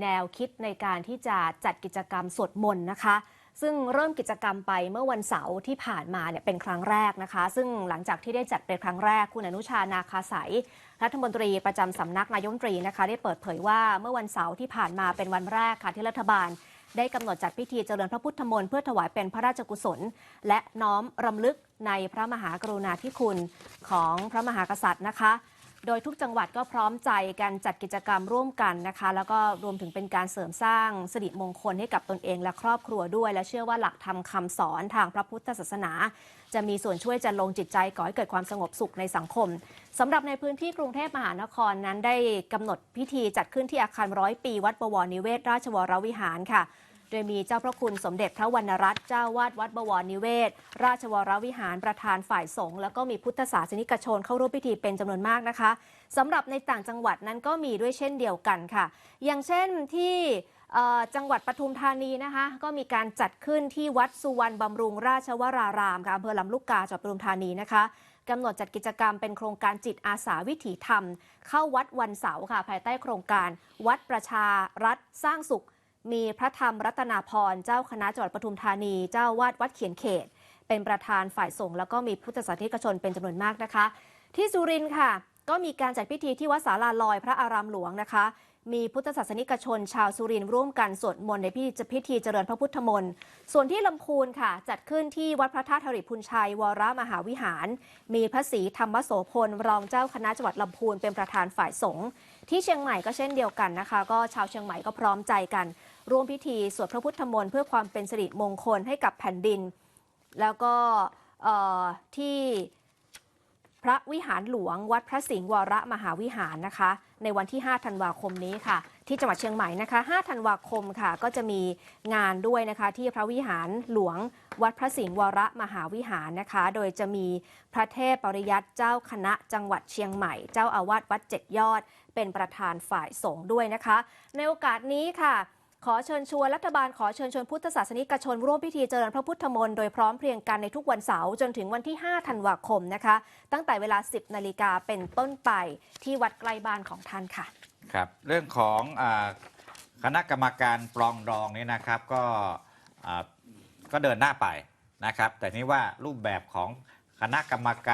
แนวคิดในการที่จะจัดกิจกรรมสวดมนต์นะคะ ซึ่งเริ่มกิจกรรมไปเมื่อวันเสาร์ที่ผ่านมาเนี่ยเป็นครั้งแรกนะคะ ซึ่งหลังจากที่ได้จัดเป็นครั้งแรกคุณอนุชานาคาสายรัฐมนตรีประจำสำนักนายมนตรีนะคะ ได้เปิดเผยว่าเมื่อวันเสาร์ที่ผ่านมาเป็นวันแรกค่ะที่รัฐบาล ได้กำหนดจัดพิธีเจริญพระพุทธมนต์เพื่อถวายเป็นพระราชกุศล และน้อมรำลึกในพระมหากรุณาธิคุณของพระมหากษัตริย์นะคะ โดยทุกจังหวัดก็พร้อมใจกันจัดกิจกรรมร่วมกันนะคะ แล้วก็รวมถึงเป็นการเสริมสร้างสิริมงคลให้กับตนเองและครอบครัวด้วย และเชื่อว่าหลักธรรมคำสอนทางพระพุทธศาสนา จะมีส่วนช่วยจันลงจิตใจก่อให้เกิดความสงบสุขในสังคมสำหรับในพื้นที่กรุงเทพมหานครนั้นได้กำหนดพิธีจัดขึ้นที่อาคารร้อยปี วัดบวรนิเวศราชวรวิหารค่ะ ดยมีเจ้าพระคุณสมเด็จพระวรรณรัตน์เจ้าวาดวัดบวรนิเวศ ราชวรวิหารประธานฝ่ายสงฆ์แล้วก็มีพุทธศาสนิกชนเข้าร่วมพิธีเป็นจำนวนมากนะคะสำหรับในต่างจังหวัดนั้นก็มีด้วยเช่นเดียวกันค่ะ อย่างเช่นที่จังหวัดปทุมธานีนะคะก็มีการจัดขึ้นที่วัดสุวรรณบำรุงราชวรารามค่ะอำเภอลำลูกกาจังหวัดปทุมธานีนะคะกำหนดจัดกิจกรรมเป็นโครงการจิตอาสาวิถีธรรม เข้าวัดวันเสาร์ค่ะภายใต้โครงการ วัดประชารัฐสร้างสุข มีพระธรรมรัตนาพรเจ้าคณะจังหวัดปทุมธานี เจ้าวาดวัดเขียนเขต เป็นประธานฝ่ายสงฆ์แล้วก็มีพุทธศาสนิกชนเป็นจำนวนมากนะคะ ที่สุรินทร์ค่ะ ก็มีการจัดพิธีที่วัดสาลาลอยพระอารามหลวงนะคะ มีพุทธศาสนิกชน ชาวสุรินทร์ร่วมกันสวดมนต์ในพิธีพิธีเจริญพระพุทธมนต์ ส่วนที่ลำพูนค่ะ จัดขึ้นที่วัดพระธาตุธริพุนชัย วรมหาวิหาร มีพระศรีธรรมโสพล รองเจ้าคณะจังหวัดลำพูนเป็นประธานฝ่ายสงฆ์ที่เชียงใหม่ก็เช่นเดียวกันนะคะ ก็ชาวเชียงใหม่ก็พร้อมใจกัน ร่วมพิธีสวดพระพุทธมนต์เพื่อความเป็นสิริมงคลให้กับแผ่นดิน แล้วก็ที่ พระวิหารหลวง วัดพระสิงห์วรมหาวิหารนะคะ ในวันที่ 5 ธันวาคมนี้ค่ะ ที่จังหวัดเชียงใหม่นะคะ 5 ธันวาคมค่ะ ก็จะมีงานด้วยนะคะ ที่พระวิหารหลวง วัดพระสิงห์วรมหาวิหารนะคะ โดยจะมีพระเทพปริยัติเจ้าคณะจังหวัดเชียงใหม่ เจ้าอาวาสวัดเจ็ดยอด เป็นประธานฝ่ายสงฆ์ด้วยนะคะ ในโอกาสนี้ค่ะ ขอเชิญชวนรัฐบาลขอเชิญชวนพุทธศาสนิกชนร่วมพิธีเจริญพระพุทธมนต์โดยพร้อมเพรียงกันในทุกวันเสาร์จนถึงวันที่ 5 ธันวาคมนะคะ ตั้งแต่เวลา 10 นาฬิกาเป็นต้นไปที่วัดใกล้บ้านของท่านค่ะ ครับ เรื่องของอคณะกรรมการปรองดองนี่นะครับก็ก็เดินหน้าไปนะครับ แต่นี่ว่ารูปแบบของคณะกรรมการ